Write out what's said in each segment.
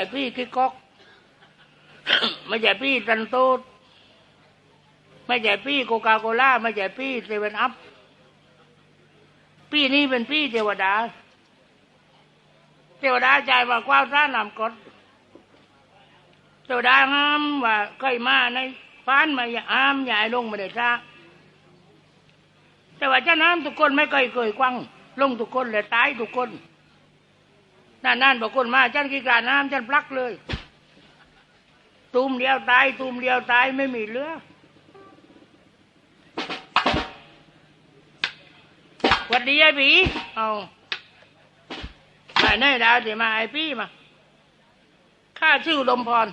ไอ้พี่คิกก๊อกไม่ใช่พี่ตันโตดไม่ใช่พี่โคคาโคล่าไม่ใช่พี่เซเว่นอัพพี่นี่เป็นพี่เทวดา เทวดาใจว่าคว้าวซ่านำกดเทวดาห้ามว่าเคยมาในฟ้านมาอย่าห้ามอย่าให้ลงมาได้ซ่าแต่ว่าเจ้าน้ำทุกคนไม่เคยเคยควังลงทุกคนเลยตายทุกคน นั่นนั่นบอกคนมาจันกีการน้ำจันพลักเลย ตูมเดียวตาย ตูมเดียวตายไม่มีเหลือหวัดดีไอ้ผีเอามาแน่ดาวสิมาไอ้พี่มาข้าชื่อลมพร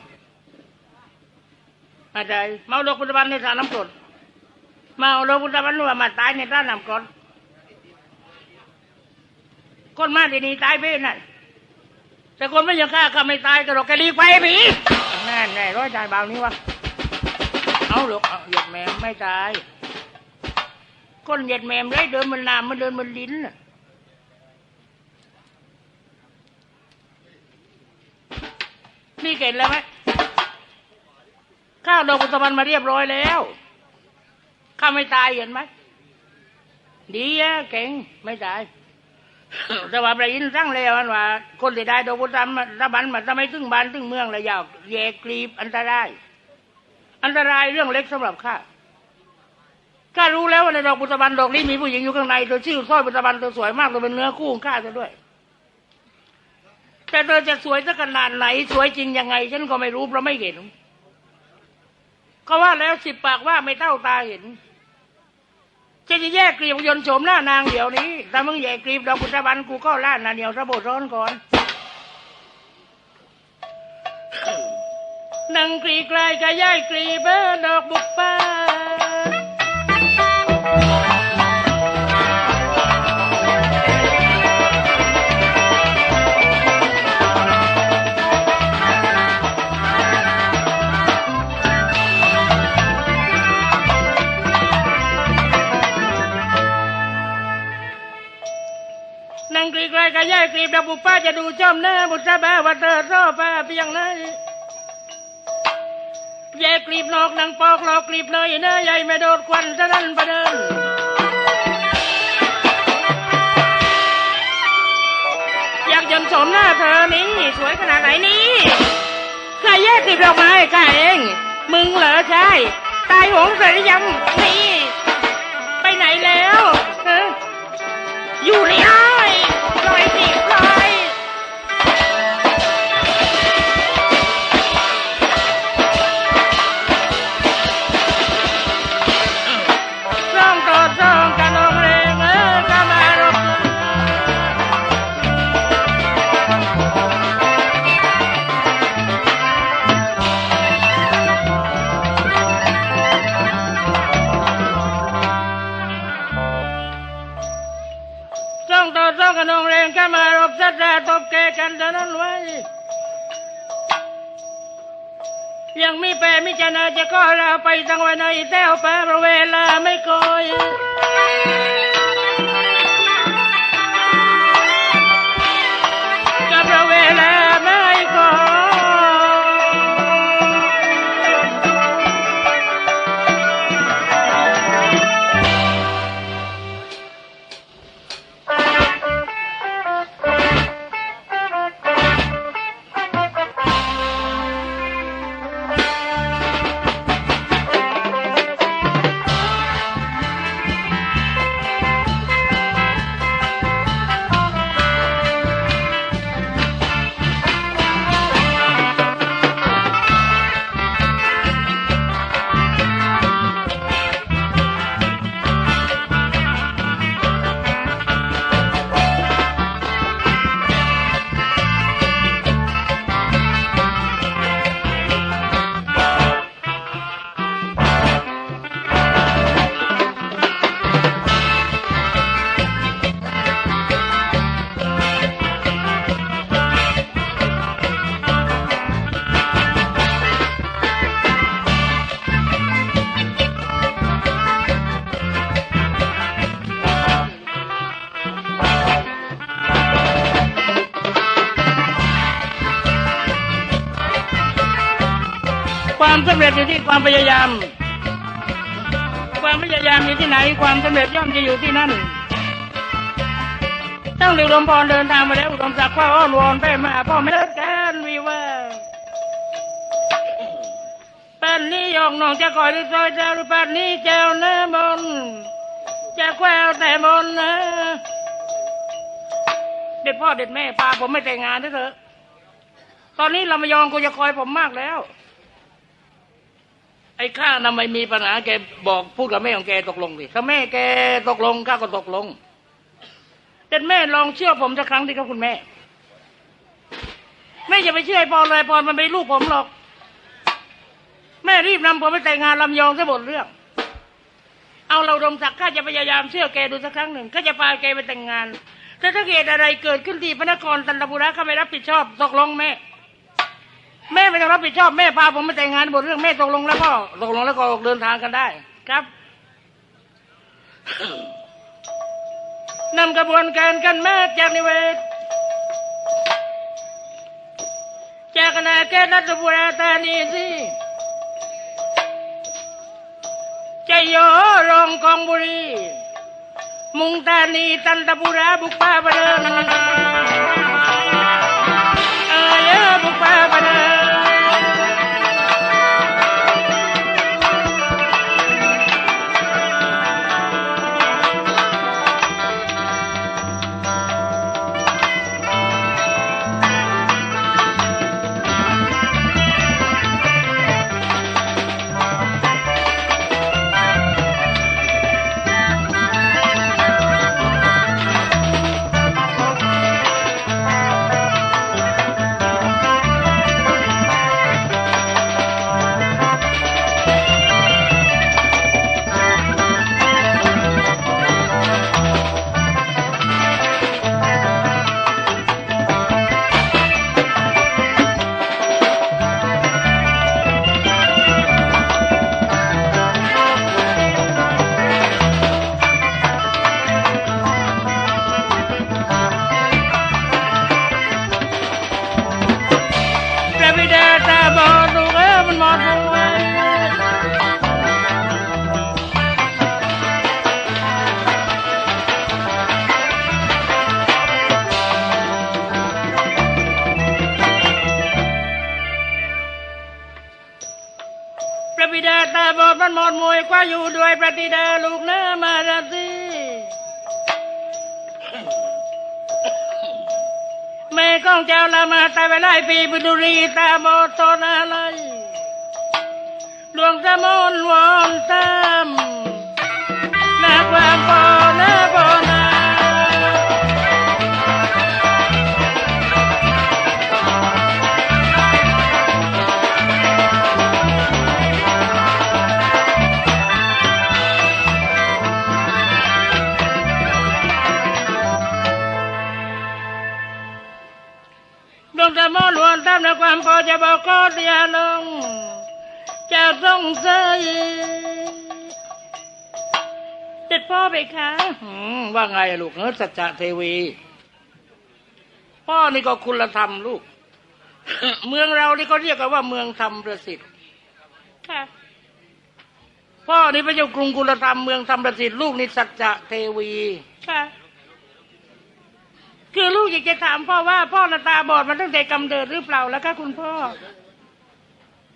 มาใจเมาโลกพุทธบันในสารน้ำกรดเมาโลกพุทธบันว่ามาตายในท่าน้ำกรดคนมาที่นี่ตายไปนั่น แต่คนไม่ยังฆ่าข้าไม่ตายแต่เราแกลีไปผีแน่แน่ร้อยใจเบานี้วะเอาลูกเอาเหยียดแมมไม่ตายคนเหยียดแมมเลยเดินมันน้ำมันเดินมันลิ้นน์นี่เก่งแล้วไหมข้าวดอกกุศลมาเรียบร้อยแล้วข้าไม่ตายเห็นไหมดีอะเก่งไม่ตาย แต่ว่าประยินสั่งแล้วันว่า คนที่ได้ดอกกุศลมาระบันมาทำไมถึงบ้านถึงเมืองเลยาวแยกกรีบอันตราย อันตรายเรื่องเล็กสำหรับข้าข้ารู้แล้วว่าในดอกบุษบันดอกนี้มีผู้หญิงอยู่ข้างในเธอชื่อสร้อยบุษบันเธอสวยมากเธอเป็นเนื้อคู่ของข้าซะด้วย แต่เธอจะสวยสักขนาดไหน สวยจริงยังไง ฉันก็ไม่รู้เพราะไม่เห็นก็ว่าแล้วสิบปากว่าไม่เท่าตาเห็น จะแยกกรีบยนต์โฉมหน้านางเดี๋ยวนี้ถ้ามึงแยกกรีบดอกบุษบันกูก็ล่านาเหนียวสะบดร้อนก่อนนังกรีกลายกะย่ายกรีบเอดอกบุกปา กรีกลายกะย่ายกรีบดอกบุปผาจะดูชมหน้าบุษบาว่าเธอชอบป้าเพียงไหนแยกกรีบนอกนางปอกหลอกกรีบเลยเนื้อใหญ่ไม่โดดควันเท่านั้นประเดินอยากยนสมหน้าเธอนี่สวยขนาดไหนนี่ข้าแยกกรีบดอกไม้ข้าเอง มึงเหรอใช่ตายหงเสยยังนี่ ไปไหนแล้ว อยู่ใน ยังมีแปรมิจนาจะก็ลาไปตั้งไว้ในแต้วแปรเวลาไม่คอย อยู่ที่ความพยายาม ความพยายามอยู่ที่ไหนความสำเร็จย่อมจะอยู่ที่นั่นตั้งเรือลมพรเดินทางมาแล้วอุดมศักดิ์ว่าอ้อนวอนไปมาพ่อแม่เลิกกันวีว่าป่านนี้ยองน้องจะคอยที่ซอยเจ้าหรือป่านนี้เจ้าเนื้อบนจะแควแต่บนนะเด็ดพ่อเด็ดแม่พาผมไม่แต่งงานด้วยเถอะ ตอนนี้ลำยองกูจะคอยผมมากแล้ว ไอ้ข้าทำไมมีปัญหาแกบอกพูดกับแม่ของแกตกลงดิถ้าแม่แกตกลงข้าก็ตกลง แต่แม่ลองเชื่อผมสักครั้งดิครับคุณแม่ แม่อย่าไปเชื่อไอ้ปอนเลยปอนมันไม่ลูกผมหรอก แม่รีบนำผมไปแต่งงานลำยองซะหมดเรื่อง เอาเราดมศักดิ์ข้าจะพยายามเชื่อแกดูสักครั้งหนึ่งข้าจะพาแกไปแต่งงานแต่ถ้าเหตุอะไรเกิดขึ้นที่พระนครตันตบุรีข้าไม่รับผิดชอบตกลงแม่ แม่ไม่ต้องรับผิดชอบแม่พาผมไปแต่งงานหมดเรื่องแม่ตกลงแล้วก็ตกลงแล้วก็ออกเดินทางกันได้ ครับนำกระบวนการกันแม่จากนิเวศจากคณะแก้รัฐบุรีธานีสิใจโยรองกองบุรี มุงตานีตันตบุรีบุกป่าประเดินเออเยอะบุกป่าประเดิน กว่าอยู่ด้วยพระธิดาลูกเนื้อมาราตีแม่ของเจ้าละมาตายไปไลาปีบุรีตาบอดตอนอะไรดวงสมนวอนตามนาความปอนาปอนา ดวงสมนวอนตามนาความปอจะบอกก็เดียลงเจ้าต้องใส่เด็ดพ่อไปคะอืมว่าไงอะลูกเออสัจจะเทวี พ่อนี่ก็คุณธรรมลูก เมืองเรานี่ก็เรียกกันว่าเมืองธรรมประสิทธิ์ค่ะพ่อนี่พระเจ้ากรุงกุลธรรมเมืองธรรมประสิทธิ์ลูกนี่สัจจะเทวี ค่ะ คือลูกอยากจะถามพ่อว่าพ่อนาตาบอดมาตั้งแต่กำเนิดหรือเปล่าแล้วคะคุณพ่อ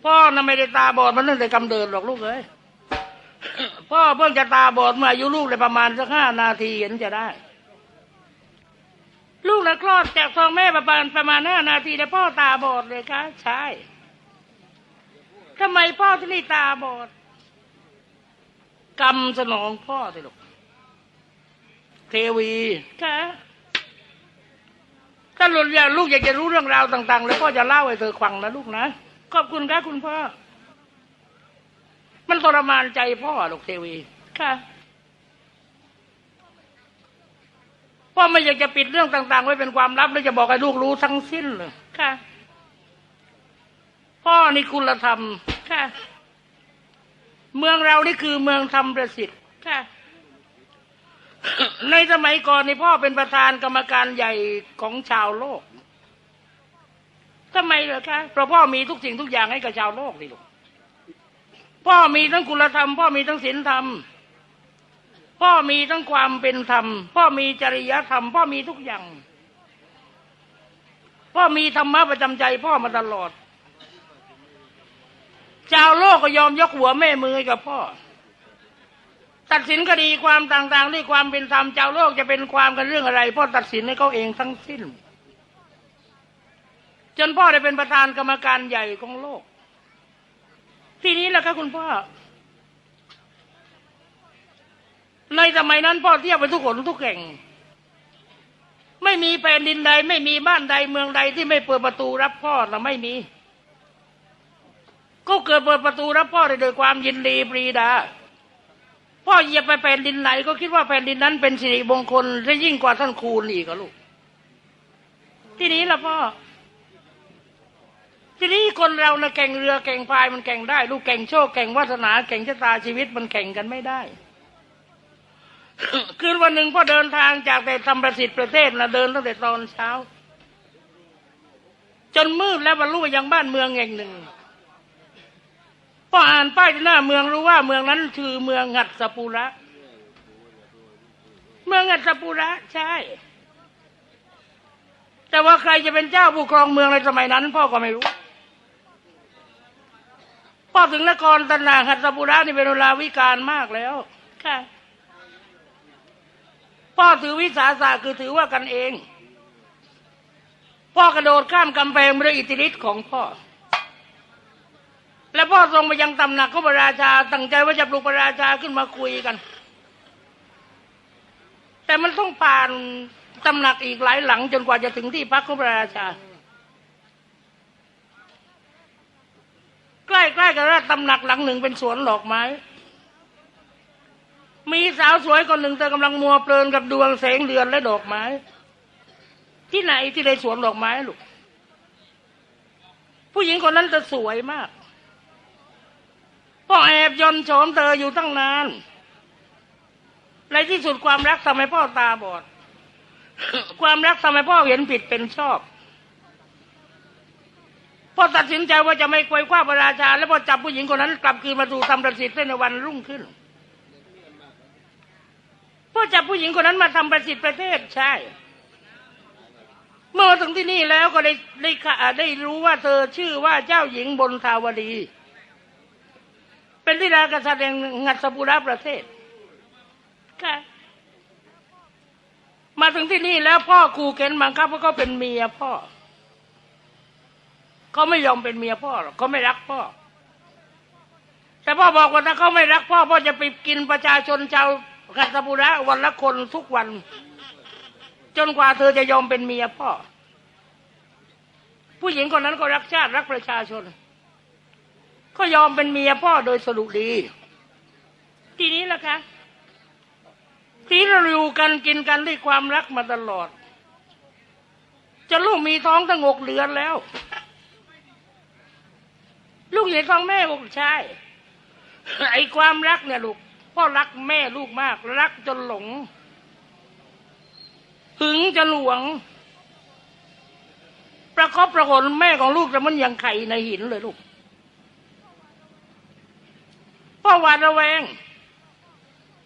พ่อน่ะไม่ได้ตาบอดมันตั้งแต่กำเนิดหรอกลูกเอ้ยพ่อเพิ่งจะตาบอดเมื่ออายุลูกได้ประมาณสักห้านาทีเห็นจะได้ ลูกนะคลอดจากท้องแม่ประมาณประมาณห้านาทีแล้วพ่อตาบอดเลยคะใช่ทำไมพ่อถึงได้ตาบอดกรรมสนองพ่อสิลูกเทวีค่ะ ถ้าลูกอยากลูกอยากจะรู้เรื่องราวต่างๆ แล้วพ่อจะเล่าให้เธอฟังนะลูกนะ ขอบคุณครับคุณพ่อ มันทรมานใจพ่อลูกเทวี ค่ะพ่อไม่อยากจะปิดเรื่องต่างๆ ไว้เป็นความลับแล้วจะบอกให้ลูกรู้ทั้งสิ้นเลยค่ะ พ่อนี่คุณธรรม ค่ะ เมืองเรานี่คือเมืองธรรมประสิทธิ์ ค่ะ ในสมัยก่อนนี่พ่อเป็นประธานกรรมการใหญ่ของชาวโลกทำไมเหรอคะเพราะพ่อมีทุกสิ่งทุกอย่างให้กับชาวโลกนี่ลูกพ่อมีทั้งคุณธรรม พ่อมีทั้งศีลธรรม พ่อมีทั้งความเป็นธรรม พ่อมีจริยธรรม พ่อมีทุกอย่าง พ่อมีธรรมะประจำใจ พ่อมาตลอด ชาวโลกก็ยอมยกหัวแม่มือกับพ่อ ตัดสินคดีความต่างๆด้วยความเป็นธรรมชาวโลกจะเป็นความกันเรื่องอะไรพ่อตัดสินให้เขาเองทั้งสิ้น จนพ่อได้เป็นประธานกรรมการใหญ่ของโลก ทีนี้แหละครับคุณพ่อในสมัยนั้นพ่อเที่ยวไปทุกคนทุกแห่ง ไม่มีแผ่นดินใด ไม่มีบ้านใดเมืองใดที่ไม่เปิดประตูรับพ่อนะไม่มี ก็เกิดเปิดประตูรับพ่อได้โดยความยินดีปรีดา พ่อเหยียบไปแผ่นดินไหน ก็คิดว่าแผ่นดินนั้นเป็นสิริมงคลและยิ่งกว่าท่านคูณอีกลูก ทีนี้ละพ่อ ทีนี้คนเรานะแข่งเรือแข่งพายมันแข่งได้ ลูกแข่งโชคแข่งวาสนาแข่งชะตาชีวิตมันแข่งกันไม่ได้คืนวันหนึ่งพ่อเดินทางจากแต่ทำประสิทธิ์ประเทศนะเดินตั้งแต่ตอนเช้า จนมืดแล้วบรรลุไปยังบ้านเมืองแห่งหนึ่ง พ่ออ่านป้ายที่หน้าเมืองรู้ว่าเมืองนั้นคือเมืองหัดสปุระ เมืองหัดสปุระใช่ แต่ว่าใครจะเป็นเจ้าผู้ครองเมืองในสมัยนั้น พ่อก็ไม่รู้พ่อถึงนครตนาหัดสปุระนี่เป็นเวลาวิการมากแล้วค่ะพ่อถือวิสาสะคือถือว่ากันเอง พ่อกระโดดข้ามกำแพงด้วยอิทธิฤทธิ์ของพ่อ และพ่อทรงไปยังตำหนักของพระราชาตั้งใจว่าจะปลุกพระราชาขึ้นมาคุยกัน แต่มันต้องผ่านตำหนักอีกหลายหลัง จนกว่าจะถึงที่พักของพระราชา ใกล้ๆกับราชตำหนักหลังหนึ่งเป็นสวนดอกไม้ มีสาวสวยคนหนึ่งเธอกำลังมัวเพลินกับดวงแสงเดือนและดอกไม้ ที่ไหนที่ในสวนดอกไม้ลูกผู้หญิงคนนั้นจะสวยมาก พ่อแอบยนโฉมเธออยู่ตั้งนาน ในที่สุดความรักทำให้พ่อตาบอด ความรักทำให้พ่อเห็นผิดเป็นชอบ พ่อตัดสินใจว่าจะไม่ควยคว้าพระราชา แล้วพ่อจับผู้หญิงคนนั้น กลับคืนมาสู่ทำประสิทธิ์ในวันรุ่งขึ้น พ่อจับผู้หญิงคนนั้นมาทำประสิทธิ์ประเทศใช่ เมื่อถึงที่นี่แล้วก็ได้ได้ข่าได้รู้ว่าเธอชื่อว่าเจ้าหญิงบนทาวดี เป็นธิดากษัตริย์แห่งงัดสปุระประเทศค่ะมาถึงที่นี่แล้วพ่อครูเข็นบังคับว่าะเขาเป็นเมียพ่อเขาไม่ยอมเป็นเมียพ่อหรอกเขาไม่รักพ่อ แต่พ่อบอกว่าถ้าเขาไม่รักพ่อพ่อจะไปกินประชาชนชาวกัสปุระวันละคนทุกวัน จนกว่าเธอจะยอมเป็นเมียพ่อ ผู้หญิงคนนั้นก็รักชาติรักประชาชน ก็ยอมเป็นเมียพ่อโดยสรุปดี ทีนี้ล่ะคะที่เราอยู่กันกินกันด้วยความรักมาตลอด จะลูกมีท้องตั้งหกเดือนแล้ว ลูกอยู่ในท้องแม่บอกใช่ไอ้ความรักเนี่ยลูกพ่อรักแม่ลูกมาก รักจนหลง หึงจะหลวง ประคบประหนแม่ของลูกแต่มันยังไข่ในหินเลยลูก พ่อหวาดระแวง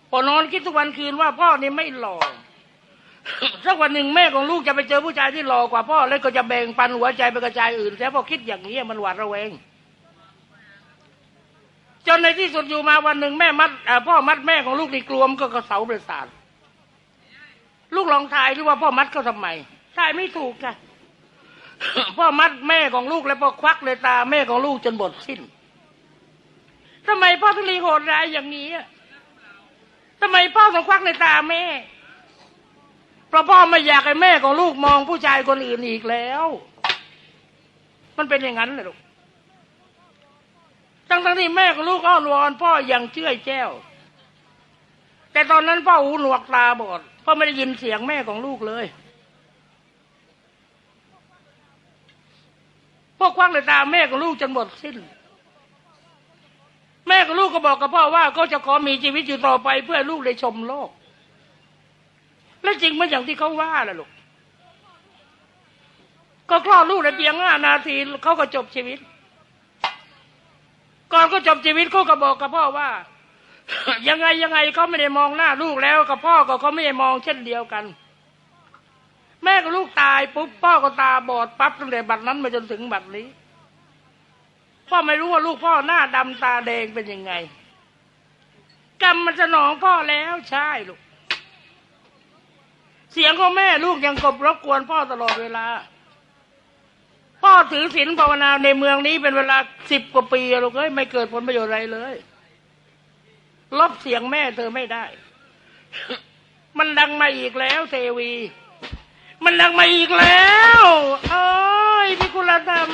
พอนอนคิดทุกวันคืนว่าพ่อนี่ไม่หล่อสักวันหนึ่งแม่ของลูกจะไปเจอผู้ชายที่หล่อกว่าพ่อ แล้วก็จะแบ่งปันหัวใจไปกระจายอื่นแต่พอคิดอย่างนี้มันหวาดระแวงจนในที่สุดอยู่มาวันหนึ่งแม่มัดพ่อมัดแม่ของลูกในกลวมก็กระเสาประสาทลูกลองทายที่ว่าพ่อมัดเขาทำไมทายไม่ถูกค่ะพ่อมัดแม่ของลูกแล้วพอควักเลยตาแม่ของลูกจนหมดสิ้น ทำไมพ่อถึงรีโหดร้ายอย่างนี้ทำไมพ่อต้องควักในตาแม่เพราะพ่อไม่อยากให้แม่ของลูกมองผู้ชายคนอื่นอีกแล้ว มันเป็นอย่างนั้นเลยลูกทั้งทั้งที่แม่ของลูกอ้อนวอนพ่ออย่างเชื่อแจ้ว แต่ตอนนั้นพ่อหูหนวกตาบอดพ่อไม่ได้ยินเสียงแม่ของลูกเลยพ่อควักเลยตาแม่ของลูกจนหมดสิ้น แม่กับลูกก็บอกกับพ่อว่าเขาจะขอมีชีวิตอยู่ต่อไปเพื่อลูกได้ชมโลก และจริงมันอย่างที่เขาว่าแหละลูก ก็คลอดลูกได้เพียงห้านาทีเขาก็จบชีวิต ก่อนก็จบชีวิตเขาก็บอกกับพ่อว่า ยังไงยังไงเขาไม่ได้มองหน้าลูกแล้วกับพ่อก็เขาไม่ได้มองเช่นเดียวกัน แม่กับลูกตายปุ๊บพ่อก็ตาบอดปั๊บตั้งแต่บัดนั้นมาจนถึงบัดนี้ พ่อไม่รู้ว่าลูกพ่อหน้าดำตาแดงเป็นยังไง กรรมมันสนองพ่อแล้วใช่ลูก เสียงของแม่ลูกยังกบรบกวนพ่อตลอดเวลา พ่อถือศีลภาวนาในเมืองนี้เป็นเวลาสิบกว่าปีลูกเอ้ยไม่เกิดผลประโยชน์อะไรเลยลบเสียงแม่เธอไม่ได้ มันดังมาอีกแล้วเทวี มันดังมาอีกแล้ว เอ้ยพี่กุลธรรม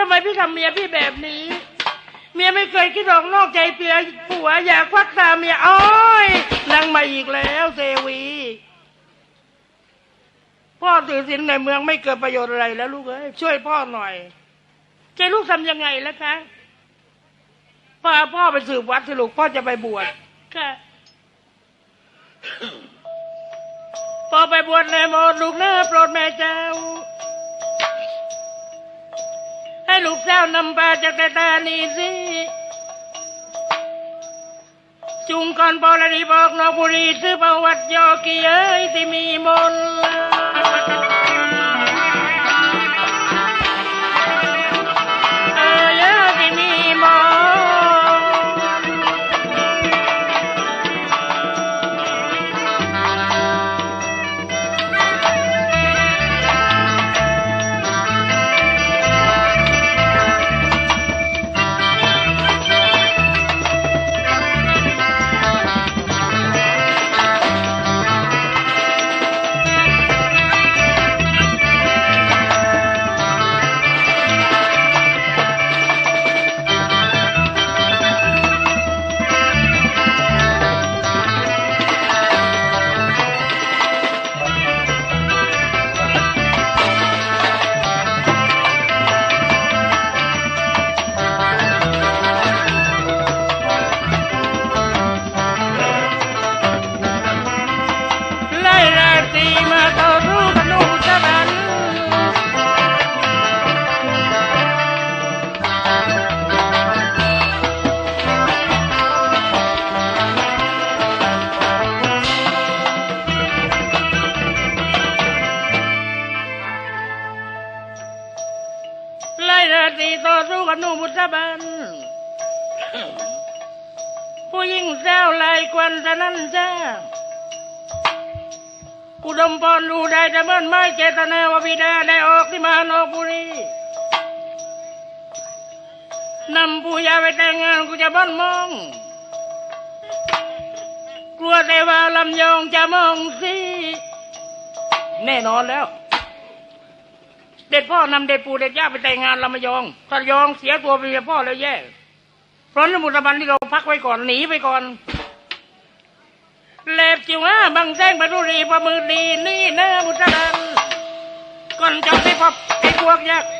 ทำไมพี่ทำเมียพี่แบบนี้ เมียไม่เคยคิดออกนอกใจเปียผัวอยากควักตาเมียโอ้ยดังมาอีกแล้วเทวีพ่อถือศีลในเมืองไม่เกิดประโยชน์อะไรแล้ว ลูกเอ้ยช่วยพ่อหน่อยจะลูกทำยังไงแล้วคะพาพ่อไปสืบวัดสิลูกพ่อจะไปบวชค่ะพอไปบวชแล้วหมดลูกเน้อโปรดแม่เจ้า ให้ลูกสาวนำปาจากแต่ตานีสิจุงก่อนปอลนีบอกนอกบุรีซื้อประวัติยอกีเอ้ยที่มีมนต์ ราตรีต่อสู้กับหนุ่มสะบันผู้ยิ่งแซวไล่กวนสนั่นจ้าอุดมพรดูได้จะเมื่อนไม่เจตนาว่าบิดาได้ออกที่มานอกบุรีนำผู้ยาไปแต่งงานกูจะบ้านมอง กลัวแต่ว่าลำยองจะมองสิแน่นอนแล้ว เด็ดพ่อนำเด็ดปู่เด็ดย่าไปแต่งงานลำยองถ้ายองเสียตัวไปเมียพ่อแล้วแย่เพราะนนมุตบันที่เราพักไว้ก่อนหนีไปก่อนเล็บจิ๋วอะบังแซงบรรลุรีประมือดีนี่เนื้อมุตรันก่อนจะไปพบไอ้พวกยักษ์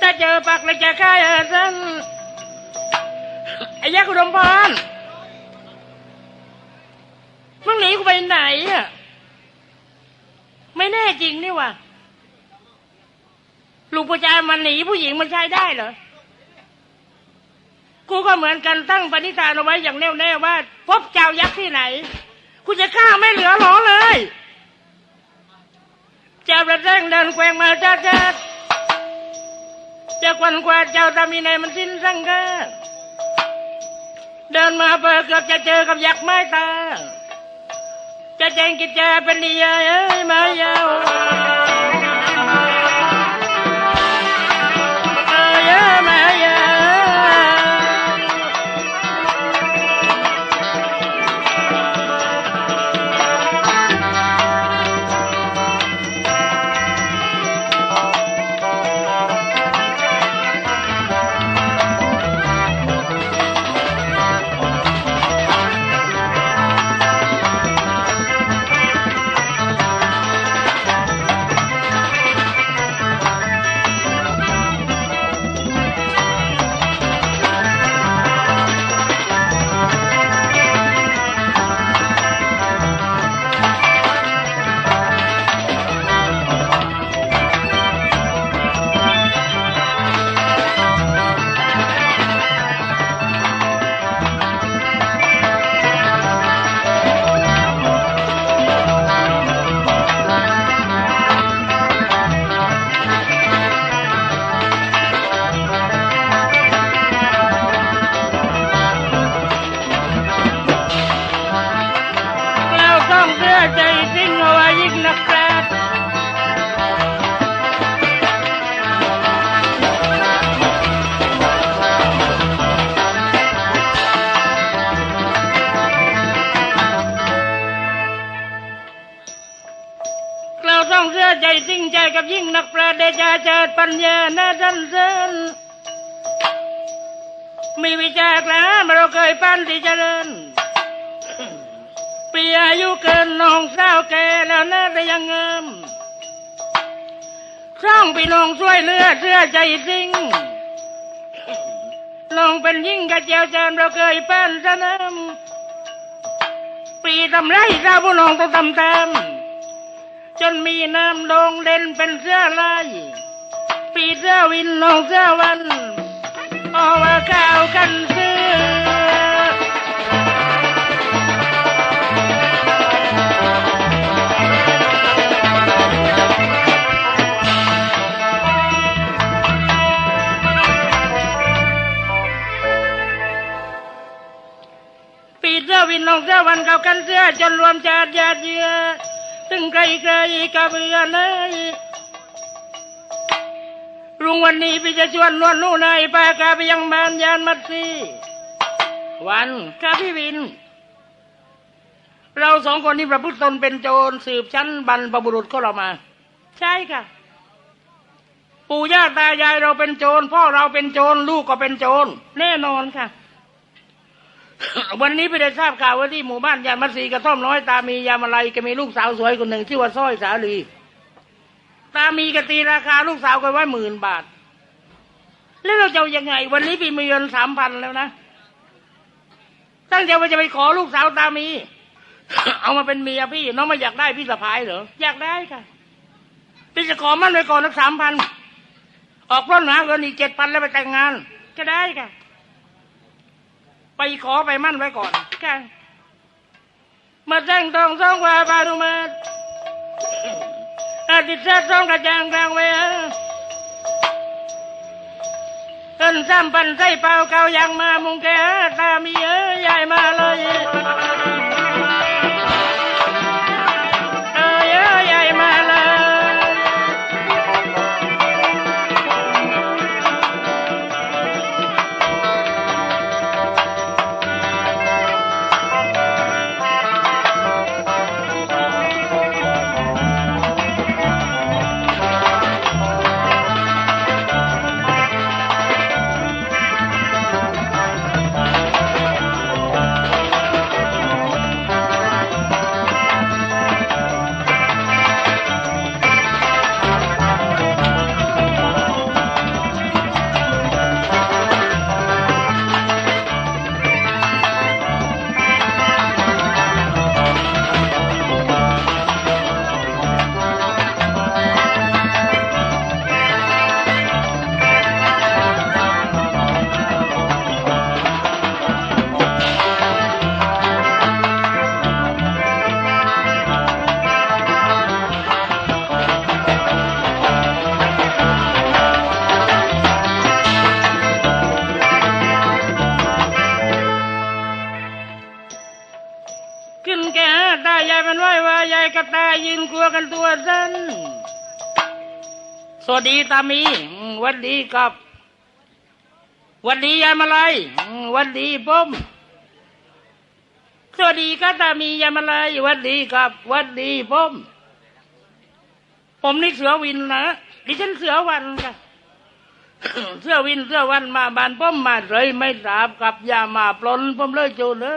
ถ้าเจอปักเลยจะฆ่าอาสันไอ้ยักษ์อุดมพรมึงหนีกูไปไหนอะไม่แน่จริงนี่วะ ลูกผู้ชายมันหนีผู้หญิงมันใช้ได้เหรอกูก็เหมือนกันตั้งปณิธานเอาไว้อย่างแน่วแน่ว่า พบเจ้ายักษ์ที่ไหนกูจะฆ่าไม่เหลือหรอเลยเจ้าประเร่งเดินแกว่งมาจ้าจ้าเจ้าควันควาเจ้าตามีในมันสิ้นสังเกตเดินมาเปิดเกือบจะเจอกับยักษ์ไม้ตาจะแจงกิจจาเป็นดียาเอ้ยมายาว ยกับยิ่งนักประเดชาเจิดปัญญาหน้าดันเซินมีวิชากล้ามาเราเคยปั้นที่เจริญปีอายุเกินน้องสาวแก่แล้วนะแต่ยังเงิมสร้างพี่น้องช่วยเลือเสื้อใจสิ่งน้องเป็นยิ่งกระเจียวจนเราเคยปั้นสนามปีทำไรเจ้าผู้น้องต้องทำตาม จนมีน้ำโดงเด่นเป็นเสื้อลายปีเสื้อวินนองเสื้อวันออกว่าก้าวกันเสื้อปีเสื้อวินนองเสื้อวันเข้ากันเสื้อจนรวมจาดยาดเยือ ถึงใครใครกระเบือเลยรุ่งวันนี้พี่จะชวนนวลนู่นายปากาไปยังบ้านยานมัดซีวันครับพี่วิน เราสองคนนี้ประพฤติตนเป็นโจรสืบชั้นบรรพบุรุษของเรามา ใช่ค่ะ ปู่ย่าตายายเราเป็นโจรพ่อเราเป็นโจรลูกก็เป็นโจรแน่นอนค่ะ วันนี้ไปได้ทราบข่าวว่าที่หมู่บ้านยานมัตสีกระท่อมน้อยตามียามอะไรก็มีลูกสาวสวยคนหนึ่งชื่อว่าสร้อยสาลี ตามีกตีราคาลูกสาวกันไว้หมื่นบาท แล้วเราจะยังไง วันนี้ปีมีเงินสามพันแล้วนะตั้งใจว่าจะไปขอลูกสาวตามี เอามาเป็นเมียพี่ น้องไม่อยากได้พี่สะพายเหรออยากได้ค่ะพี่จะขอมั่นไว้ก่อนสักสามพันออกปล้นหาเงินอีกเจ็ดพันแล้วไปแต่งงาน ก็ได้ค่ะ ไปขอไปมั่นไว้ก่อนค่ะมาแต่งตองสองว่าบารุมาอาทิตย์เสสองกระจางกลางเวอเอินซ้ำปันใส่เปล่าเก่ายังมามุงแกตามีเอ้ยใหญ่มาเลย สวัสดีตามีวันดีครับวันดียามลายอืมหวันดีผมสวัสดีครับตามียามาลายวันดีครับวันดีผมผมนี่เสือวินนะดิฉันเสือวันค่ะเสื้อวินเสื้อวันมาบานป้อมมาเลยไม่ทราบกับยามาปลนป้อมเลยจรเนอ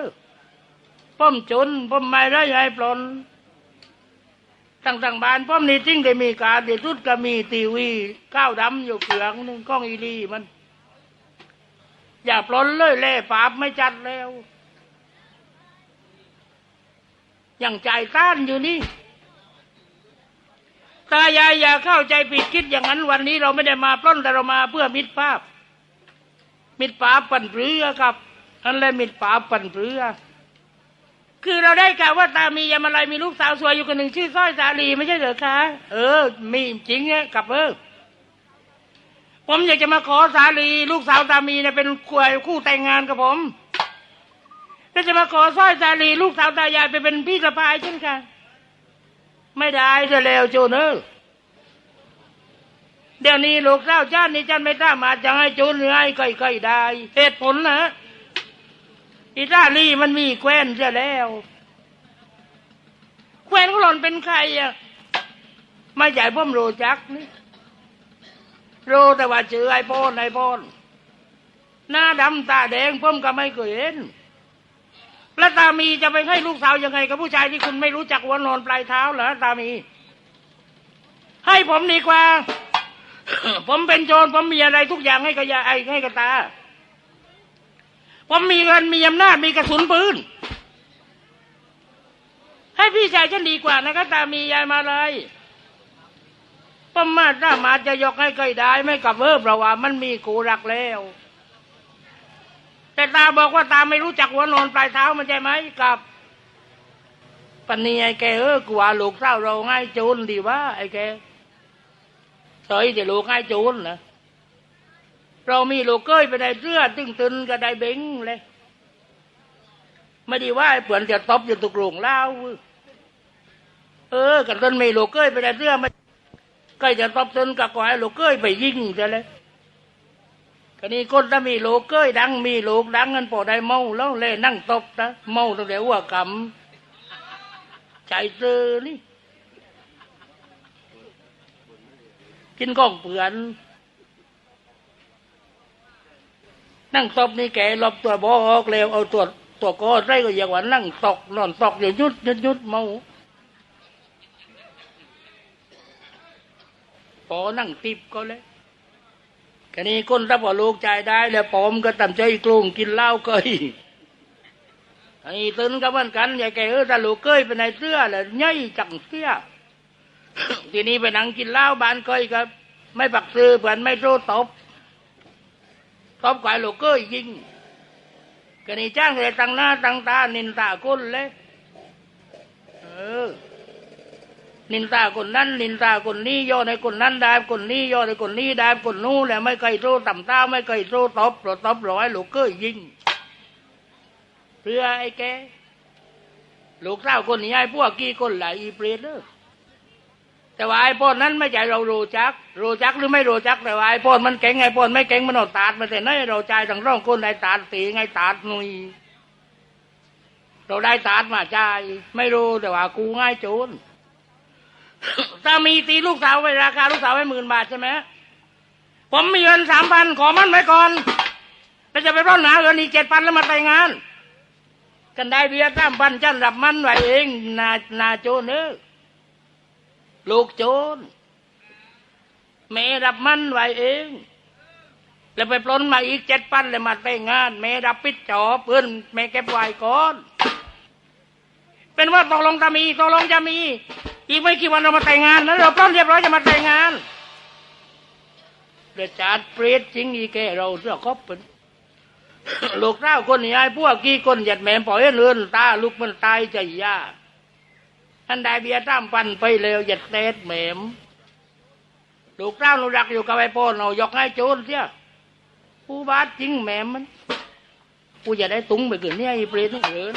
ป้อมจุนป้อมไม่ได้ให้ปลน ตั้งตั้งบ้านป้อมนี่จริงได้มีการเด็ดทุดก็มีทีวีก้าวดำอยู่เกลืองหนึ่งกล้องอีลีมัน อย่าปล้นเลยเล่ปราบไม่จัดแล้วอยังใจต้านอยู่นี่ตายายอย่าเข้าใจผิดคิดอย่างนั้น วันนี้เราไม่ได้มาปล้นแต่เรามาเพื่อมิตรภาพ มิตรภาพปั่นเรือครับนั่นแหละมิตรภาพปั่นเรือ คือเราได้ข่าวว่าตามียามอะไรมีลูกสาวสวยอยู่คนหนึ่งชื่อสร้อยสาลีไม่ใช่เหรอคะ เออ มีจริงเนี่ยกลับเออผมอยากจะมาขอสาลี ลูกสาวตามีเนี่ยเป็นคู่คู่แต่งงานกับผมแล้วจะมาขอสร้อยสาลี ลูกสาวตายายไปเป็นพี่สะพายเช่นกันไม่ได้จะแล้วโจเนอเดี๋ยวนี้ลูกเจ้าชาตินี้ฉันไม่สามาจะให้โจนหรือให้ใครๆได้เหตุผลนะ อิตาลีมันมีแคว้นเสียแล้วแคว้นของหล่อนเป็นใครอะไม่ใช่ผมโรจักนี่โรแต่ว่าชื่อไอ้พอนไอ้พอนหน้าดำตาแดงผมก็ไม่เคยเห็นแล้วตามีจะไปให้ลูกสาวยังไงกับผู้ชายที่คุณไม่รู้จักหัวนอนปลายเท้าเหรอตามี ให้ผมดีกว่า ผมเป็นโจรผมมีอะไรทุกอย่างให้กับยายให้กับตา ผมมีเงินมีอำนาจมีกระสุนปืน ให้พี่ชายฉันดีกว่านะครับตามียายมาเลยผมมาถ้ามาจะยกให้ใครได้ไม่กับเวิร์เราว่า มันมีกูรักแล้ว แต่ตาบอกว่าตาไม่รู้จักหัวนอนปลายเท้ามันใช่ไหมกับปนีไอ้แกเออกว่าลูกเศร้าเราง่ายโจรดีว่าไอ้แกเฉยแต่ลูกง่ายโจรนะ เรามีโลกเก้ยไปได้เสื้อตึงตึนก็ได้เบ้งเลยไม่ดีว่าเปลือนจะตบอยู่ตุกหลงเล่าเออกันต้นมีลูกเก้ยไปได้เสื้อไม่ก็จะตบตึนกับก่อยลูกเก้ยไปยิงจะเลยก็นี่คนถ้ามีโลกเก้ยดังมีโลกดังเงินพอได้เมาแล้วเลยนั่งตบนะเมาตั้งแต่หัวกำใจเจอนี่กินก้องเปลือน นั่งตบนี่แกหลบตัวบอออกแล้วเอาตัวตัวกอใส่ก็อย่างว่านั่งตกนอนตกอยู่ยุดยุดยุดเมาพอนั่งติบก็เลยแค่นี้คนรับว่าลูกใจได้ แล้วปอมก็ตำใจกรุงกินเหล้าเกยไอ้ตึนก็เหมือนกันย่าแกเออถ้าลูกเกยไปในเสื้อแล้วย่อยจังเสียทีนี้ไปนั่งกินเหล้าบ้านเกยก็ไม่ปักซื้อเพื่อนไม่โตตบ ตบกายลูกเกยยิงแค่นี้จ้างเลยตั้งหน้าตั้งตา นินตาก้นเลยเออนินตาคนนั้น นินตาคนนี้ย่อในคนนั้นได้คนนี้ย่อในคนนี้ได้คนนู้นแหละไม่เคยโตต่ำตาไม่เคยโตตบหรอตบร้อยลูกเกยยิงเพื่อไอ้แกลูกสาคนนี้ไอ้พวกกี่คนหลายอีเปรตเด้อ แต่ว่าไอ้พอนนั้นไม่ใช่เรารู้จัก รู้จักหรือไม่รู้จักแต่ว่าไอ้พอนมันเก่งไอ้พอนไม่เก่งมันอาตาดมาแต่ไหนเราใจทั้งร่องคนไอ้ตาดตีไงตาดนุยเราได้ตาดมาใจไม่รู้แต่ว่ากูง่ายโจรถ้ามีตีลูกสาวไปราคาลูกสาวให้หมื่นบาทใช่ไหมผมมีเงินสามพันขอมันไว้ก่อนแล้วจะไปร่อนหาเงินอีกเจ็ดพันแล้วมาแต่งาน กันได้เบียร์สามพันจันรับมันไว้เองนานาโจรเนอ ลูกโจรแม่รับมันไว้เอง แล้วไปปล้นมาอีกเจ็ดพันเลยมาแต่งงานแม่รับปิดจอเพื่อนแม่เก็บไว้ก่อน เป็นว่าตกลงจะมีตกลงจะมี อีกไม่กี่วันเรามาแต่งงานแล้วเราพร้อมเรียบร้อยจะมาแต่งงานเดือดจาดเปรตจริงอีแกเราเสื้อครบเป็นลูกเต้าคนนี้ไอ้พวกกี่คนหยัดแหม่ปล่อยเลื่อนตาลูกมันตายใจยาก ท่านได้เบียร์ตามปันไปเร็วหยัดเตดเหม่มลูกเต้าเรารักอยู่กับไอ้พ่อเรายกให้โจรเสียผู้บาดจริงแหม่มมัน กูจะได้ตุ้งไปเกินเนี่ยไอ้เปรตนี่เออ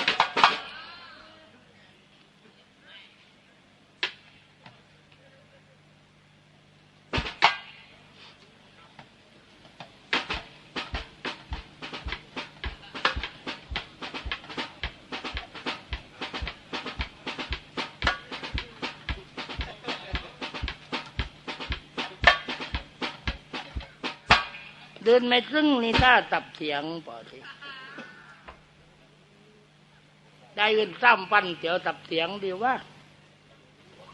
เดินไม่ซึ่งนี่ถ้าตับเสียงปอทีได้เงินซ้ำปั้นเสียวตับเสียงดีว่า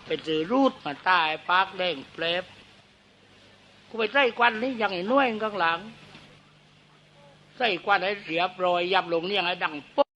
ไปซื้อรูดมาใต้ปากแดงเปลบกูไปใส่ควันนี่ยังไอ้น้วยข้างหลังใส่ควันให้เสียบรอยยับลงเนี่ยไอ้ดังปุ๊บ